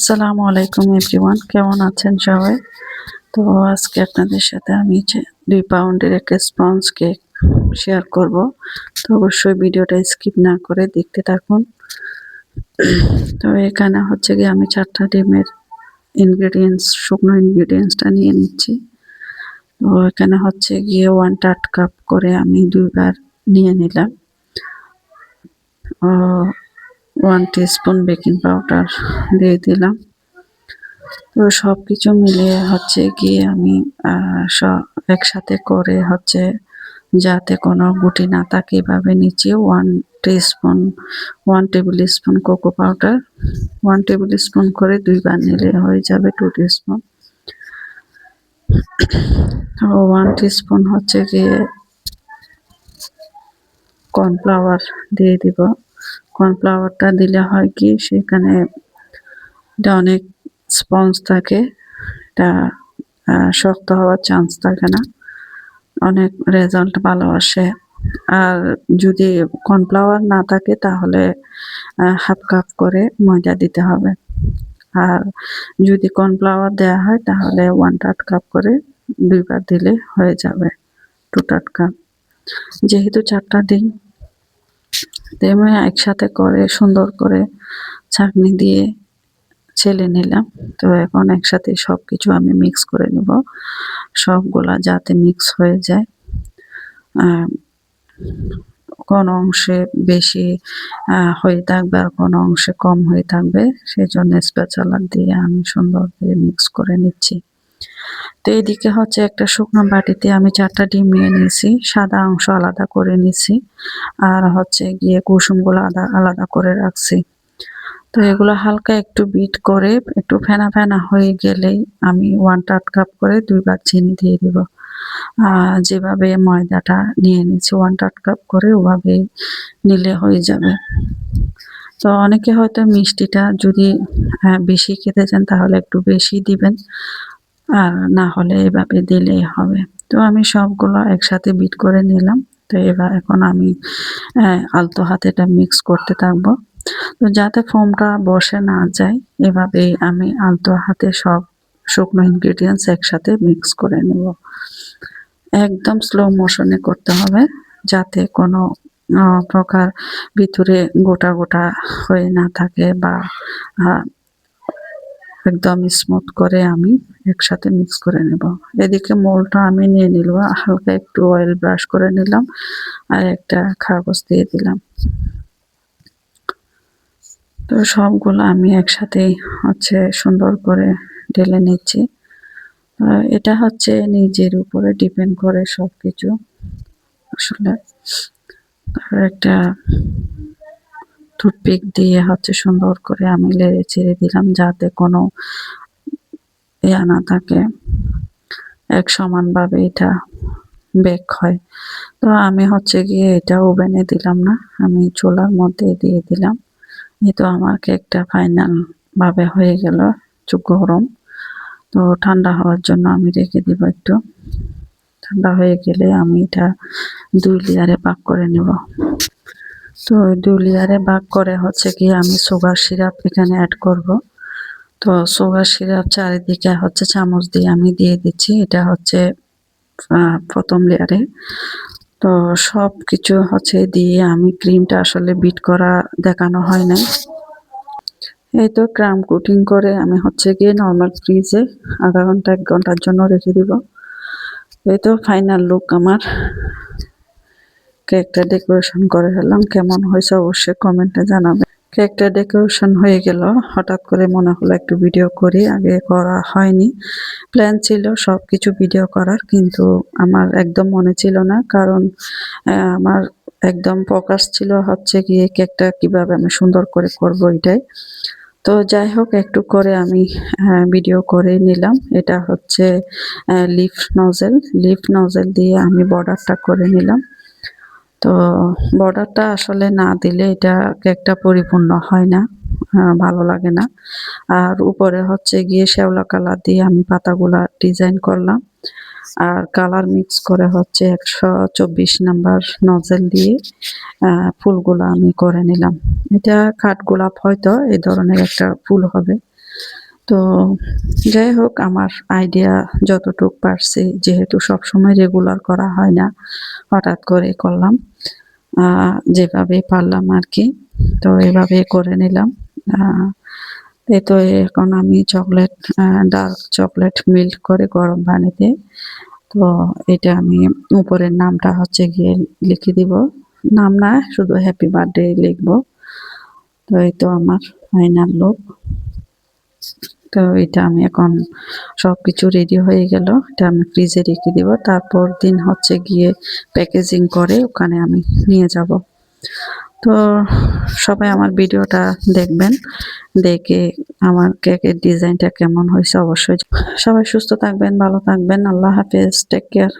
আসসালামু আলাইকুম এভরিওয়ান, কেমন আছেন সবাই? তো আজকে আপনাদের সাথে আমি দুই পাউন্ডের একটা স্পঞ্জ কেক শেয়ার করব, তো অবশ্যই ভিডিওটা স্কিপ না করে দেখতে থাকুন। তো এখানে হচ্ছে গিয়ে আমি চারটা ডিমের ইনগ্রেডিয়েন্টস শুকনো ইনগ্রেডিয়েন্টসটা নিয়ে নিচ্ছি। তো এখানে হচ্ছে গিয়ে ওয়ান টাট কাপ করে আমি দুইবার নিয়ে নিলাম। ওয়ান স্পুন বেকিং পাউডার দিয়ে দিলাম। তো সব কিছু মিলিয়ে হচ্ছে গিয়ে আমি সব একসাথে করে হচ্ছে যাতে কোনো গুটি না থাকে এভাবে নিচে one spoon one tablespoon cocoa powder one tablespoon করে দুইবার নিলে হয়ে যাবে টু স্পুন তো ওয়ান স্পুন হচ্ছে গিয়ে কর্নফ্লাওয়ার দিয়ে দিব। কর্নফ্লাওয়ারটা দিলে হয় কি, সেখানে এটা অনেক স্পঞ্জ থাকে। এটা শক্ত হওয়ার চান্স থাকে না। অনেক রেজাল্ট ভালো আসে। আর যদি কর্নফ্লাওয়ার না থাকে, তাহলে হাফ কাপ করে ময়দা দিতে হবে। আর যদি কর্নফ্লাওয়ার দেওয়া হয়, তাহলে ওয়ান টাট কাপ করে দুইবার দিলে হয়ে যাবে। টু টাট কাপ যেহেতু চারটা দিন তেমনি একসাথে করে, সুন্দর করে ছাঁকনি দিয়ে ছেলে নিলাম। তো এখন একসাথে সব কিছু আমি মিক্স করে নেব। সবগুলা যাতে মিক্স হয়ে যায়। কোন অংশে বেশি হয়ে থাকবে আর কোন অংশে কম হয়ে থাকবে সেই জন্য স্পেচালার দিয়ে আমি সুন্দর করে মিক্স করে নিচ্ছি। তো এইদিকে হচ্ছে একটা শুকনো বাটিতে আমি চারটা ডিম নিয়ে নিয়েছি, সাদা অংশ আলাদা করে নিছি আর হচ্ছে গিয়ে কুসুমগুলো আলাদা আলাদা করে রাখছি। তো এগুলো হালকা একটু বিট করে, একটু ফেনা ফেনা হয়ে গেলেই আমি ওয়ান টাট কাপ করে দুইবার চিনি দিয়ে দিব। যেভাবে ময়দাটা নিয়ে নিচ্ছি ওয়ান টাট কাপ করে ওভাবেই নিলে হয়ে যাবে। তো অনেকে হয়তো মিষ্টিটা যদি বেশি খেতে চান তাহলে একটু বেশি দিবেন। আর না হলে এভাবে দিলেই হবে। তো আমি সবগুলো একসাথে বিট করে নিলাম। তো এবার এখন আমি আলতো হাতে এটা মিক্স করতে থাকব। তো যাতে ফোমটা বসে না যায়, এভাবেই আমি আলতো হাতে সব শুকনো ইনগ্রিডিয়েন্টস একসাথে মিক্স করে নেব। একদম স্লো মোশনে করতে হবে, যাতে কোনো প্রকার ভিতরে গোটা গোটা হয়ে না থাকে বা একদম স্মুথ করে আমি একসাথে মিক্স করে নেব। এদিকে মোলটা আমি নিয়ে নিল হালকা একটু অয়েল ব্রাশ করে নিলাম আর একটা কাগজ দিয়ে দিলাম। তো সবগুলো আমি একসাথেই হচ্ছে সুন্দর করে ঢেলে নিচ্ছি। এটা হচ্ছে নিজের উপরে ডিপেন্ড করে সব কিছু আসলে একটা টুথপিক দিয়ে হচ্ছে সুন্দর করে আমি লেড়ে ছেড়ে দিলাম যাতে কোনো ইয়া না থাকে। এক সমানভাবে এটা বেক হয়। তো আমি হচ্ছে গিয়ে এটা ওভেনে দিলাম না, আমি চুলার মধ্যে দিয়ে দিলাম। এই তো আমার কেকটা ফাইনাল ভাবে হয়ে গেল গরম। তো ঠান্ডা হওয়ার জন্য আমি রেখে দিব একটু। ঠান্ডা হয়ে গেলে আমি এটা দুই লেয়ারে পাক করে নেব। তো দুই লেয়ারে ভাগ করে হচ্ছে কি আমি সুগার সিরাপ এখানে অ্যাড করব। তো সুগার সিরাপ চারিদিকে হচ্ছে চামচ দিয়ে আমি দিয়ে দিচ্ছি। এটা হচ্ছে প্রথম লেয়ারে তো সব কিছু হচ্ছে দিয়ে আমি ক্রিমটা আসলে বিট করা দেখানো হয় না এই তো ক্রাম কুটিং করে আমি হচ্ছে গিয়ে নর্মাল ফ্রিজে আধা ঘণ্টা, এক ঘণ্টার জন্য রেখে দিব। এই তো ফাইনাল লুক আমার। কেকটা ডেকোরেশন করে ফেললাম। কেমন হয়েছে অবশ্যই কমেন্টে জানাবে। কেকটা ডেকোরেশন হয়ে গেল। হঠাৎ করে মনে হলো একটু ভিডিও করি, আগে করা হয়নি। প্ল্যান ছিল সব কিছু ভিডিও করার, কিন্তু আমার একদম মনে ছিল না। কারণ আমার একদম ফোকাস ছিল হচ্ছে গিয়ে কেকটা কীভাবে আমি সুন্দর করে করব এটাই। তো যাই হোক, একটু করে আমি ভিডিও করে নিলাম। এটা হচ্ছে লিফ নজেল। লিফ নজেল দিয়ে আমি বর্ডারটা করে নিলাম। তো বর্ডারটা আসলে না দিলে এটা কেকটা পরিপূর্ণ হয় না ভালো লাগে না। আর উপরে হচ্ছে গিয়ে শ্যাওলা কালার দিয়ে আমি পাতাগুলা ডিজাইন করলাম। আর কালার মিক্স করে হচ্ছে একশো চব্বিশ নাম্বার নজেল দিয়ে ফুলগুলো আমি করে নিলাম। এটা কাঠগোলাপ হয়তো এই ধরনের একটা ফুল হবে। তো যাই হোক আমার আইডিয়া যতটুক পারছি যেহেতু সবসময় রেগুলার করা হয় না হঠাৎ করে করলাম। যেভাবে পারলাম আর কি তো এভাবে করে নিলাম। এই তো এখন আমি চকলেট ডার্ক চকলেট মিল্ক করে গরম পানিতে তো এটা আমি উপরের নামটা হচ্ছে গিয়ে লিখে দিব। নাম না শুধু হ্যাপি বার্থডে লিখব। তো এই তো আমার ফাইনাল লুক তো এটা আমি এখন সব কিছু রেডি হয়ে গেল। এটা আমি ফ্রিজে রেখে দিব। তারপর দিন হচ্ছে গিয়ে প্যাকেজিং করে ওখানে আমি নিয়ে যাব। তো সবাই আমার ভিডিওটা দেখবেন। দেখে আমার কেকের ডিজাইনটা কেমন হয়েছে অবশ্যই সবাই সুস্থ থাকবেন, ভালো থাকবেন। আল্লাহ হাফেজ। Take care